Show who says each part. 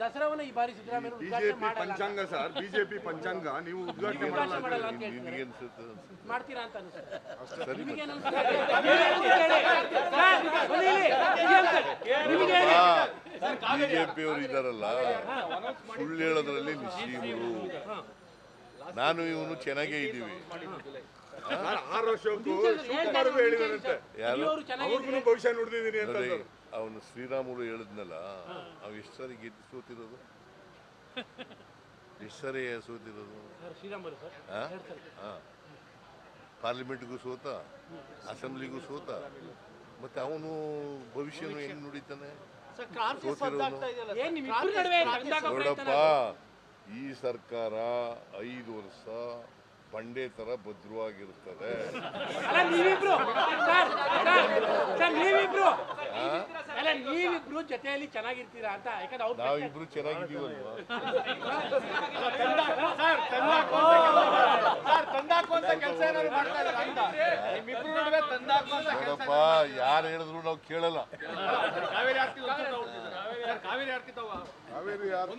Speaker 1: ದಸರಾವನ್ನ ಈ ಬಾರಿ ಸಿದ್ದರಾಮಯ್ಯ ಉದ್ಘಾಟನೆ
Speaker 2: ಬಿಜೆಪಿ ಪಂಚಾಂಗ ಸರ್ ಬಿಜೆಪಿ ಪಂಚಾಂಗ ನೀವು ಉದ್ಘಾಟನೆ ಮಾಡಲ್ಲ
Speaker 1: ಅಂತ ಹೇಳ್ತೀರಾ.
Speaker 3: ನಿಮಗೆ ಅನ್ಸುತ್ತೆ
Speaker 1: ಮಾಡ್ತೀರಾ ಅಂತ ಅನ್ಸುತ್ತೆ
Speaker 3: ಸರಿ
Speaker 1: ನಿಮಗೆ
Speaker 3: ಬಿಜೆಪಿ ಅವರು ಇದಾರಲ್ಲ ಸುಳ್ಳು ಹೇಳೋದ್ರಲ್ಲಿ ನಿಶ್ಚೀಮರು ನಾನು ಇವನು ಚೆನ್ನಾಗೇ ಇದ್ದೀವಿ.
Speaker 2: ಸರ್ ಆರು ವರ್ಷಕ್ಕೂ ಹೇಳಿದಾರಂತೆ.
Speaker 3: ಯಾರು?
Speaker 1: ಚೆನ್ನಾಗಿ
Speaker 2: ಭವಿಷ್ಯ ನುಡಿದಿದ್ದೀನಿ ಅಂತ.
Speaker 3: ಅವನು ಶ್ರೀರಾಮುಲು ಹೇಳಿದ್ನಲ್ಲ ಅವ್ ಎಷ್ಟು ಸರಿ ಗೆದ್ದು ಸೋತಿರೋದು? ಎಷ್ಟು ಸರಿ. ಸೋತಿರೋದು. ಪಾರ್ಲಿಮೆಂಟ್ಗೂ ಸೋತ? ಅಸೆಂಬ್ಲಿಗೂ ಸೋತ? ಮತ್ತೆ ಅವನು ಭವಿಷ್ಯನು ಹೆಂಗ್ ನುಡಿತಾನೆ? ನೋಡಪ್ಪ ಈ ಸರ್ಕಾರ ಐದು ವರ್ಷ ಬಂಡೆ ತರ ಭದ್ರವಾಗಿರುತ್ತದೆ
Speaker 1: ಅಲ್ಲ ನೀವಿಬ್ರು ಜೊತೆಯಲ್ಲಿ ಚೆನ್ನಾಗಿರ್ತೀರಾ ಅಂತ ಯಾಕಂದ್ರೆ ಅವ್ರು
Speaker 3: ನಾವಿಬ್ರು ಚೆನ್ನಾಗಿದ್ದೀವಲ್ವಾ? ನೋಡಪ್ಪ ಯಾರು ಹೇಳಿದ್ರು ನಾವು ಕೇಳಲ್ಲ.
Speaker 4: ಕಾವೇರಿ ಆರ್ತಿ